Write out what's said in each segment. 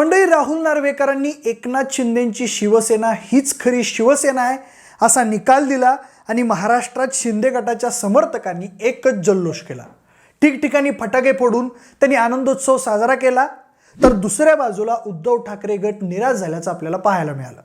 मंडळी राहुल नार्वेकरांनी एकनाथ शिंदेची शिवसेना हीच खरी शिवसेना आहे असा निकाल दिला आणि महाराष्ट्रात शिंदे गटाच्या समर्थकांनी एकच जल्लोष केला. ठिकठिकाणी फटाके फोडून त्यांनी आनंदोत्सव साजरा केला तर दुसऱ्या बाजूला उद्धव ठाकरे गट निराश झाल्याचं आपल्याला पाहायला मिळालं.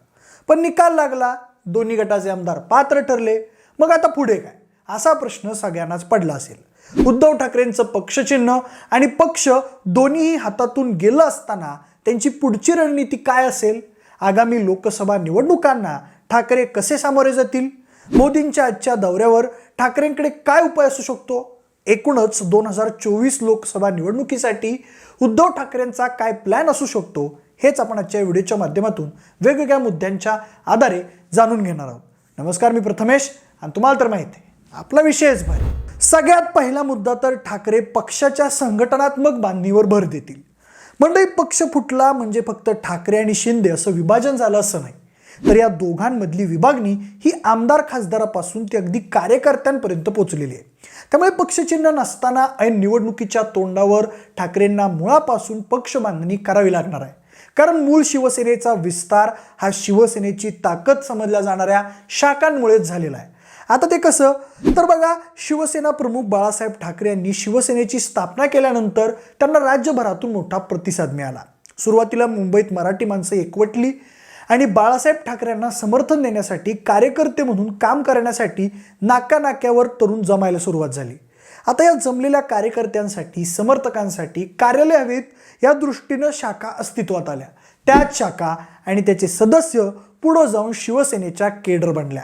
पण निकाल लागला दोन्ही गटाचे आमदार पात्र ठरले मग आता पुढे काय? असा प्रश्न सगळ्यांनाच पडला असेल. उद्धव ठाकरेंचं पक्षचिन्ह आणि पक्ष दोन्हीही हातातून गेलं असताना त्यांची पुढची रणनीती काय असेल? आगामी लोकसभा निवडणुकांना ठाकरे कसे सामोरे जातील? मोदींच्या आजच्या दौऱ्यावर ठाकरेंकडे काय उपाय असू शकतो? एकूणच दोन हजार चोवीस लोकसभा निवडणुकीसाठी उद्धव ठाकरेंचा काय प्लॅन असू शकतो? हेच आपण आजच्या व्हिडिओच्या माध्यमातून वेगवेगळ्या मुद्द्यांच्या आधारे जाणून घेणार आहोत. नमस्कार मी प्रथमेश आणि तुम्हाला तर माहिती आहे आपला विषयच भारी सगळ्यात पहिला मुद्दा तर ठाकरे पक्षाच्या संघटनात्मक बांधणीवर भर देतील. मंडळी पक्ष फुटला म्हणजे फक्त ठाकरे आणि शिंदे असं विभाजन झालं असं नाही. तर या दोघांमधली विभागणी ही आमदार खासदारापासून ती अगदी कार्यकर्त्यांपर्यंत पोचलेली आहे. त्यामुळे पक्षचिन्ह नसताना ऐन निवडणुकीच्या तोंडावर ठाकरेंना मुळापासून पक्ष बांधणी करावी लागणार आहे. कारण मूळ शिवसेनेचा विस्तार हा शिवसेनेची ताकद समजल्या जाणाऱ्या शाखांमुळेच झालेला आहे. आता ते कसं? तर बघा शिवसेना प्रमुख बाळासाहेब ठाकरे यांनी शिवसेनेची स्थापना केल्यानंतर त्यांना राज्यभरातून मोठा प्रतिसाद मिळाला. सुरुवातीला मुंबईत मराठी माणसं एकवटली आणि बाळासाहेब ठाकरेंना समर्थन देण्यासाठी कार्यकर्ते म्हणून काम करण्यासाठी नाका नाक्यावर तरुण जमायला सुरुवात झाली. आता या जमलेल्या कार्यकर्त्यांसाठी समर्थकांसाठी कार्यालय हवेत या दृष्टीनं शाखा अस्तित्वात आल्या. त्याच शाखा आणि त्याचे सदस्य पुढं जाऊन शिवसेनेच्या केडर बनल्या.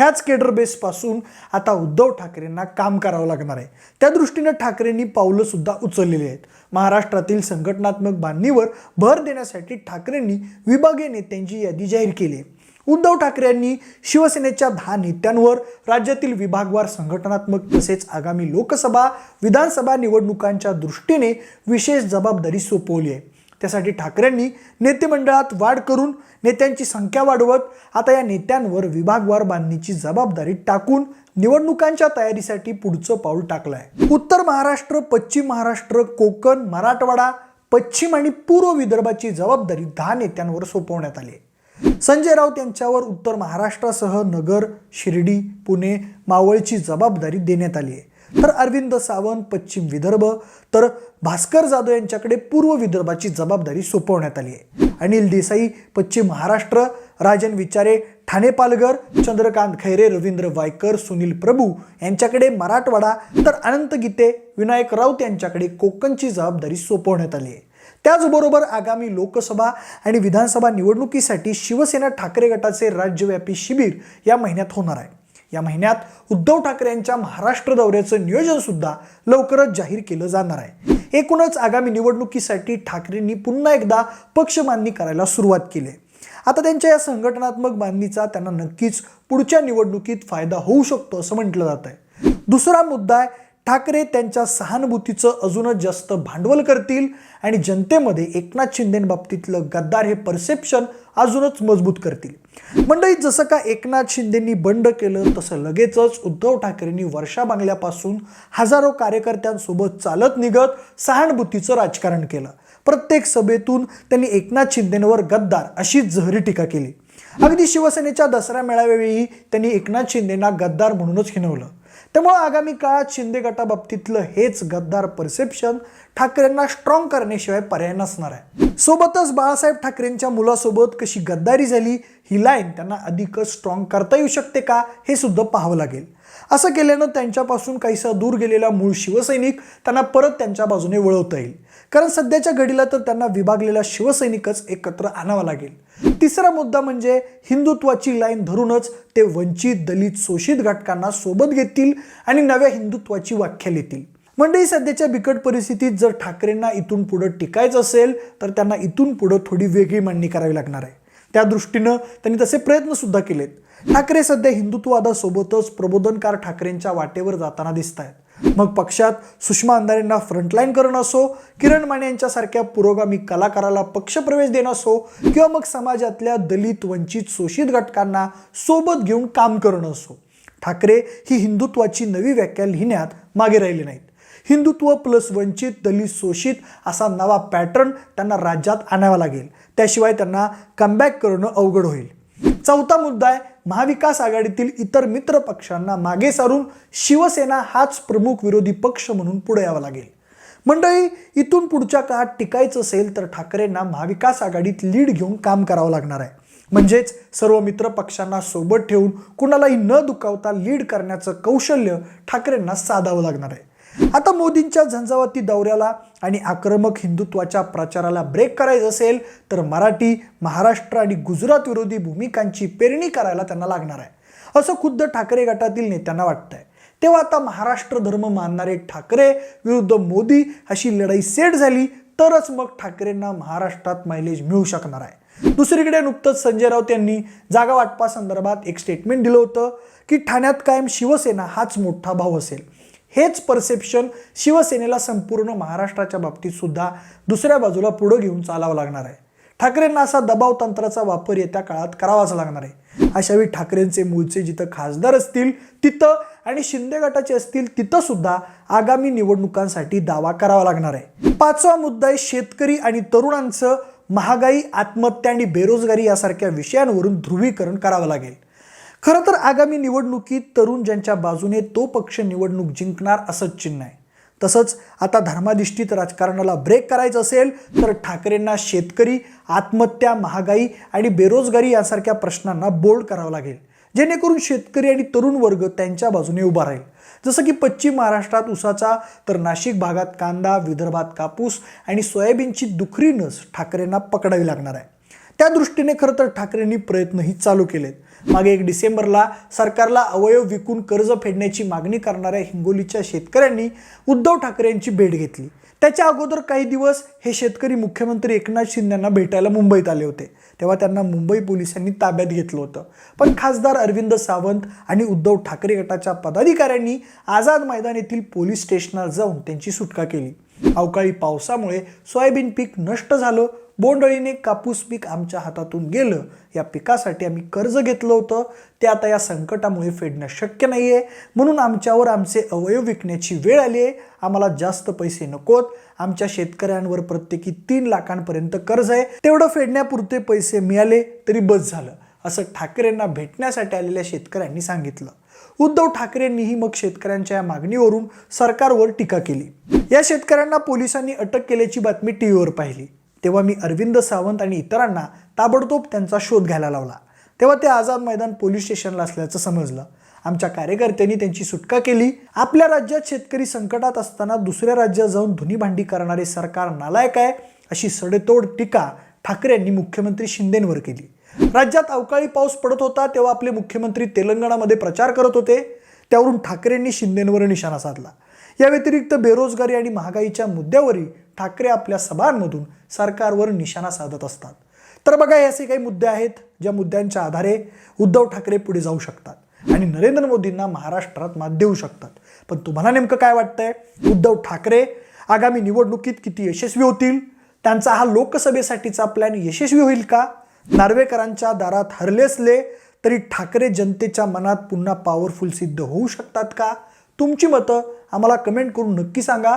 ह्याच केडर बेसपासून आता उद्धव ठाकरेंना काम करावं लागणार आहे. त्या दृष्टीनं ठाकरेंनी पावलंसुद्धा उचललेली आहेत. महाराष्ट्रातील संघटनात्मक बांधणीवर भर देण्यासाठी ठाकरेंनी विभागीय नेत्यांची यादी जाहीर केली आहे. उद्धव ठाकरे यांनी शिवसेनेच्या दहा नेत्यांवर राज्यातील विभागवार संघटनात्मक तसेच आगामी लोकसभा विधानसभा निवडणुकांच्या दृष्टीने विशेष जबाबदारी सोपवली आहे. त्यासाठी ठाकरेंनी नेतेमंडळात वाढ करून नेत्यांची संख्या वाढवत आता या नेत्यांवर विभागवार बांधणीची जबाबदारी टाकून निवडणुकांच्या तयारीसाठी पुढचं पाऊल टाकलं आहे उत्तर महाराष्ट्र पश्चिम महाराष्ट्र कोकण मराठवाडा पश्चिम आणि पूर्व विदर्भाची जबाबदारी दहा नेत्यांवर सोपवण्यात आली आहे. संजय राऊत यांच्यावर उत्तर महाराष्ट्रासह नगर शिर्डी पुणे मावळची जबाबदारी देण्यात आली आहे. तर अरविंद सावंत पश्चिम विदर्भ. तर भास्कर जाधव यांच्याकडे पूर्व विदर्भाची जबाबदारी सोपवण्यात आली आहे. अनिल देसाई पश्चिम महाराष्ट्र. राजन विचारे ठाणे पालघर. चंद्रकांत खैरे रवींद्र वायकर सुनील प्रभू यांच्याकडे मराठवाडा. तर अनंत गीते विनायक राऊत यांच्याकडे कोकणची जबाबदारी सोपवण्यात आली आहे. त्याचबरोबर आगामी लोकसभा आणि विधानसभा निवडणुकीसाठी शिवसेना ठाकरे गटाचे राज्यव्यापी शिबिर या महिन्यात होणार आहे. या महिन्यात उद्धव ठाकरे यांच्या महाराष्ट्र दौऱ्याचं नियोजन सुद्धा लवकरच जाहीर केलं जाणार आहे. एकूणच आगामी निवडणुकीसाठी ठाकरेंनी पुन्हा एकदा पक्ष मांडणी करायला सुरुवात केली. आहे आता त्यांच्या या संघटनात्मक बांधणीचा त्यांना नक्कीच पुढच्या निवडणुकीत फायदा होऊ शकतो असं म्हटलं जात आहे दुसरा मुद्दा आहे ठाकरे त्यांच्या सहानुभूतीचं अजूनच जास्त भांडवल करतील आणि जनतेमध्ये एकनाथ शिंदेबाबतीतलं गद्दार हे परसेप्शन अजूनच मजबूत करतील. मंडळी जसं का एकनाथ शिंदेंनी बंड केलं तसं लगेचच उद्धव ठाकरेंनी वर्षा बांगल्यापासून हजारो कार्यकर्त्यांसोबत चालत निघत सहानुभूतीचं राजकारण केलं. प्रत्येक सभेतून त्यांनी एकनाथ शिंदेंवर गद्दार अशी जहरी टीका केली. अगदी शिवसेनेच्या दसरा मेळाव्यावेळी त्यांनी एकनाथ शिंदेंना गद्दार म्हणूनच हिनवलं. त्यामुळे आगामी काळात शिंदे गटाबाबतीतलं हेच गद्दार परसेप्शन ठाकरेंना स्ट्रॉंग करण्याशिवाय पर्याय नसणार आहे. सोबतच बाळासाहेब ठाकरेंच्या मुलासोबत कशी गद्दारी झाली ही लाईन त्यांना अधिकच स्ट्रॉंग करता येऊ शकते का हे सुद्धा पाहावं लागेल. असं केल्यानं त्यांच्यापासून काहीसा दूर गेलेला मूळ शिवसैनिक त्यांना परत त्यांच्या बाजूने वळवता येईल. कारण सध्याच्या घडीला तर त्यांना विभागलेला शिवसैनिकच एकत्र आणावा लागेल. तिसरा मुद्दा म्हणजे हिंदुत्वाची लाईन धरूनच ते वंचित दलित शोषित घटकांना सोबत घेतील आणि नव्या हिंदुत्वाची व्याख्या लिहितील. मंडळी सध्याच्या बिकट परिस्थितीत जर ठाकरेंना इथून पुढं टिकायचं असेल तर त्यांना इथून पुढं थोडी वेगळी मांडणी करावी लागणार आहे. त्या दृष्टीनं त्यांनी तसे प्रयत्नसुद्धा केलेत. ठाकरे सध्या हिंदुत्ववादासोबतच प्रबोधनकार ठाकरेंच्या वाटेवर जाताना दिसत आहेत मग पक्षात सुषमा अंधारेंना फ्रंटलाईन करणं असो किरण माने यांच्यासारख्या पुरोगामी कलाकाराला पक्षप्रवेश देणं असो किंवा मग समाजातल्या दलित वंचित शोषित घटकांना सोबत घेऊन काम करणं असो ठाकरे ही हिंदुत्वाची नवी व्याख्या लिहिण्यात मागे राहिले नाहीत. हिंदुत्व प्लस वंचित दलित शोषित असा नवा पॅटर्न त्यांना राज्यात आणावा लागेल. त्याशिवाय त्यांना कमबॅक करणं अवघड होईल. चौथा मुद्दा आहे महाविकास आघाडीतील इतर मित्र पक्षांना मागे सारून शिवसेना हाच प्रमुख विरोधी पक्ष म्हणून पुढे यावं लागेल. मंडळी इथून पुढच्या काळात टिकायचं असेल तर ठाकरेंना महाविकास आघाडीत लीड घेऊन काम करावं लागणार आहे. म्हणजेच सर्व मित्र पक्षांना सोबत ठेवून कुणालाही न दुखावता लीड करण्याचं कौशल्य ठाकरेंना साधावं लागणार आहे. आता मोदींच्या झंझावाती दौऱ्याला आणि आक्रमक हिंदुत्वाच्या प्रचाराला ब्रेक करायचं असेल तर मराठी महाराष्ट्र आणि गुजरात विरोधी भूमिकांची पेरणी करायला त्यांना लागणार आहे. असं खुद्द ठाकरे गटातील नेत्यांना वाटतंय. तेव्हा आता महाराष्ट्र धर्म मानणारे ठाकरे विरुद्ध मोदी अशी लढाई सेट झाली तरच मग ठाकरेंना महाराष्ट्रात मायलेज मिळू शकणार आहे. दुसरीकडे नुकतंच संजय राऊत यांनी जागा वाटपासंदर्भात एक स्टेटमेंट दिलं होतं की ठाण्यात कायम शिवसेना हाच मोठा भाव असेल. हेच परसेप्शन शिवसेनेला संपूर्ण महाराष्ट्राच्या बाबतीत सुद्धा दुसऱ्या बाजूला पुढं घेऊन चालावं लागणार आहे. ठाकरेंना असा दबाव तंत्राचा वापर येत्या काळात करावाच लागणार आहे. अशावेळी ठाकरेंचे मूळचे जिथं खासदार असतील तिथं आणि शिंदे गटाचे असतील तिथं सुद्धा आगामी निवडणुकांसाठी दावा करावा लागणार आहे. पाचवा मुद्दा आहे शेतकरी आणि तरुणांचं महागाई आत्महत्या आणि बेरोजगारी यासारख्या विषयांवरून ध्रुवीकरण करावं लागेल. खरं तर आगामी निवडणुकीत तरुण ज्यांच्या बाजूने तो पक्ष निवडणूक जिंकणार असंच चिन्ह आहे. तसंच आता धर्माधिष्ठित राजकारणाला ब्रेक करायचं असेल तर ठाकरेंना शेतकरी आत्महत्या महागाई आणि बेरोजगारी यासारख्या प्रश्नांना बोल्ड करावं लागेल. जेणेकरून शेतकरी आणि तरुण वर्ग त्यांच्या बाजूने उभा राहील. जसं की पश्चिम महाराष्ट्रात उसाचा तर नाशिक भागात कांदा विदर्भात कापूस आणि सोयाबीनची दुखरी नस ठाकरेंना पकडावी लागणार आहे. त्या दृष्टीने खरं तर ठाकरेंनी प्रयत्नही चालू केलेत. मागे एक डिसेंबरला सरकारला अवयव विकून कर्ज फेडण्याची मागणी करणाऱ्या हिंगोलीच्या शेतकऱ्यांनी उद्धव ठाकरे यांची भेट घेतली. त्याच्या अगोदर काही दिवस हे शेतकरी मुख्यमंत्री एकनाथ शिंदेना भेटायला मुंबईत आले होते. तेव्हा त्यांना मुंबई पोलिसांनी ताब्यात घेतलं होतं. पण खासदार अरविंद सावंत आणि उद्धव ठाकरे गटाच्या पदाधिकाऱ्यांनी आझाद मैदान येथील पोलीस स्टेशनला जाऊन त्यांची सुटका केली. अवकाळी पावसामुळे सोयाबीन पीक नष्ट झालं बोंडअळीने कापूस पीक आमच्या हातातून गेलं. या पिकासाठी आम्ही कर्ज घेतलं होतं. ते आता या संकटामुळे फेडणं शक्य नाही आहे म्हणून आमच्यावर आमचे अवयव विकण्याची वेळ आली आहे आम्हाला जास्त पैसे नकोत आमच्या शेतकऱ्यांवर प्रत्येकी तीन लाखांपर्यंत कर्ज आहे. तेवढं फेडण्यापुरते पैसे मिळाले तरी बस झालं असं ठाकरेंना भेटण्यासाठी आलेल्या शेतकऱ्यांनी सांगितलं. उद्धव ठाकरेंनीही मग शेतकऱ्यांच्या या मागणीवरून सरकारवर टीका केली. या शेतकऱ्यांना पोलिसांनी अटक केल्याची बातमी टी व्हीवर पाहिली. तेव्हा मी अरविंद सावंत आणि इतरांना ताबडतोब त्यांचा शोध घ्यायला लावला. तेव्हा ते आझाद मैदान पोलीस स्टेशनला असल्याचं समजलं. आमच्या कार्यकर्त्यांनी त्यांची सुटका केली. आपल्या राज्यात शेतकरी संकटात असताना दुसऱ्या राज्यात जाऊन धुनीभांडी करणारे सरकार नालायक आहे अशी सडेतोड टीका ठाकरे यांनी मुख्यमंत्री शिंदेंवर केली. राज्यात अवकाळी पाऊस पडत होता तेव्हा आपले मुख्यमंत्री तेलंगणामध्ये प्रचार करत होते. त्यावरून ठाकरेंनी शिंदेंवर निशाणा साधला. या व्यतिरिक्त बेरोजगारी आणि महागाईच्या मुद्द्यावरही ठाकरे आपल्या सभांमधून सरकारवर निशाणा साधत असतात. तर बघा हे असे काही मुद्दे आहेत ज्या मुद्द्यांच्या आधारे उद्धव ठाकरे पुढे जाऊ शकतात आणि नरेंद्र मोदींना महाराष्ट्रात मात देऊ शकतात. पण तुम्हाला नेमकं काय वाटतंय? उद्धव ठाकरे आगामी निवडणुकीत किती यशस्वी होतील? त्यांचा हा लोकसभेसाठीचा प्लॅन यशस्वी होईल का? नार्वेकरांच्या दारात हरले असले तरी ठाकरे जनतेच्या मनात पुन्हा पॉवरफुल सिद्ध होऊ शकतात का? तुमची मतं आम्हाला कमेंट करून नक्की सांगा.